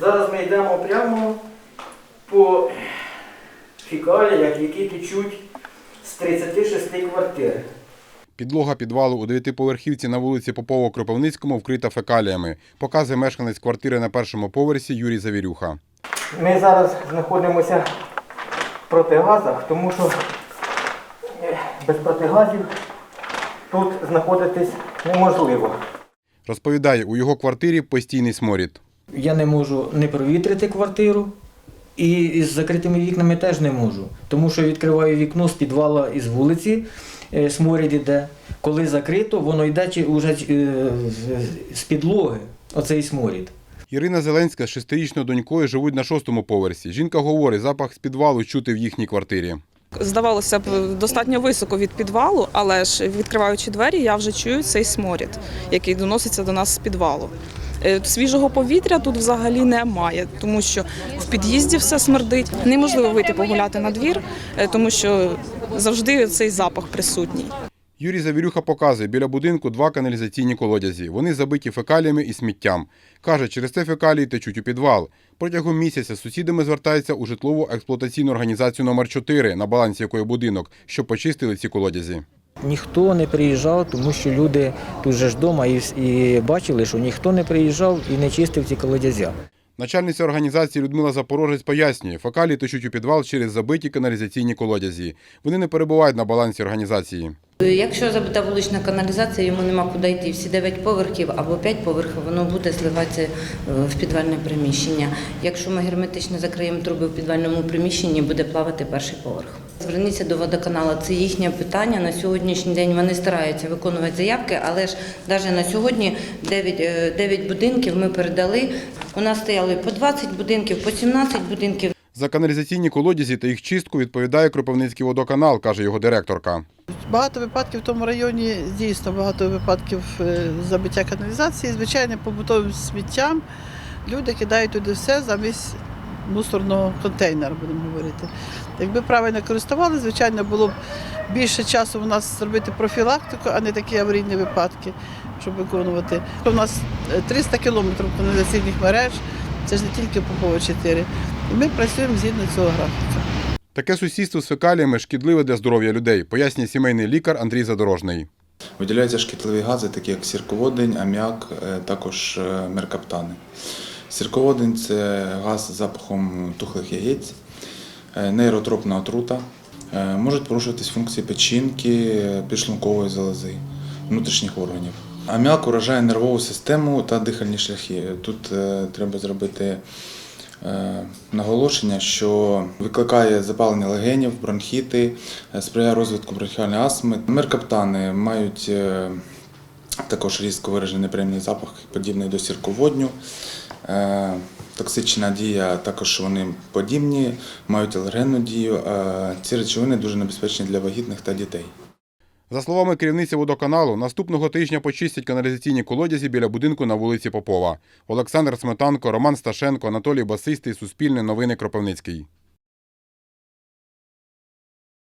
Зараз ми йдемо прямо по фікаліях, які течуть з 36 квартир. Підлога підвалу у дев'ятиповерхівці на вулиці Попова Кропивницькому вкрита фекаліями, показує мешканець квартири на першому поверсі Юрій Завірюха. Ми зараз знаходимося в протигазах, тому що е, без протигазів тут знаходитись неможливо. Розповідає, у його квартирі постійний сморід. Я не можу не провітрити квартиру і із закритими вікнами теж не можу. Тому що відкриваю вікно з підвала із вулиці, е, сморід іде. Коли закрито, воно йде чи- уже е, з- з підлоги, оцей сморід. Ірина Зеленська з шестирічною донькою живуть на шостому поверсі. Жінка говорить, запах з підвалу чути в їхній квартирі. Здавалося б, достатньо високо від підвалу, але ж відкриваючи двері, я вже чую цей сморід, який доноситься до нас з підвалу. Е, Свіжого повітря тут взагалі немає, тому що в під'їзді все смердить. Неможливо вийти погуляти на двір, е, тому що завжди цей запах присутній. Юрій Завірюха показує, біля будинку два каналізаційні колодязі. Вони забиті фекаліями і сміттям. Каже, через це фекалії течуть у підвал. Протягом місяця сусідами звертається у житлову експлуатаційну організацію номер 4 на балансі якої будинок, щоб почистили ці колодязі. Ніхто не приїжджав, тому що люди тут же ж вдома і, і бачили, що ніхто не приїжджав і не чистив ці колодязя. Начальниця організації Людмила Запорожець пояснює, фекалії течуть у підвал через забиті каналізаційні колодязі. Вони не перебувають на балансі організації. Якщо забита вулична каналізація, йому нема куди йти. Всі 9 поверхів або 5 поверхів, воно буде зливатися е, в підвальне приміщення. Якщо ми герметично закриємо труби в підвальному приміщенні, буде плавати перший поверх. Зверніться до водоканалу. Це їхнє питання. На сьогоднішній день вони стараються виконувати заявки, але ж навіть на сьогодні 9, е, 9 будинків ми передали. У нас стояли по 20 будинків, по 17 будинків. За каналізаційні колодязі та їх чистку відповідає Кропивницький водоканал, каже його директорка. Багато випадків в тому районі дійсно багато випадків е, забиття каналізації, звичайним побутовим сміттям. Люди кидають туди все замість мусорного контейнера, будемо говорити. Якби правильно користували, звичайно, було б більше часу у нас зробити профілактику, а не такі аварійні випадки, щоб виконувати. У нас е, 300 кілометрів каналізаційних мереж, це ж не тільки Попова 4. І ми працюємо згідно цього графіка. Таке сусідство з фекаліями шкідливе для здоров'я людей, пояснює сімейний лікар Андрій Задорожний. Виділяються шкідливі гази, такі як сірководень, аміак, е, також е, меркаптани. Сірководень це газ з запахом тухлих яєць, е, нейротропна отрута. Е, Можуть порушуватись функції печінки, підшлункової залози, внутрішніх органів. Аміак уражає нервову систему та дихальні шляхи. Тут е, треба зробити наголошення, що викликає запалення легенів, бронхіти, сприяє розвитку бронхіальної астми. Меркаптани мають також різко виражений неприємний запах, подібний до сірководню. Е, Токсична дія, також вони подібні, мають алергенну дію. Ці речовини дуже небезпечні для вагітних та дітей. За словами керівниці водоканалу, наступного тижня почистять каналізаційні колодязі біля будинку на вулиці Попова. Олександр Сметанко, Роман Сташенко, Анатолій Басистий, Суспільне новини Кропивницький.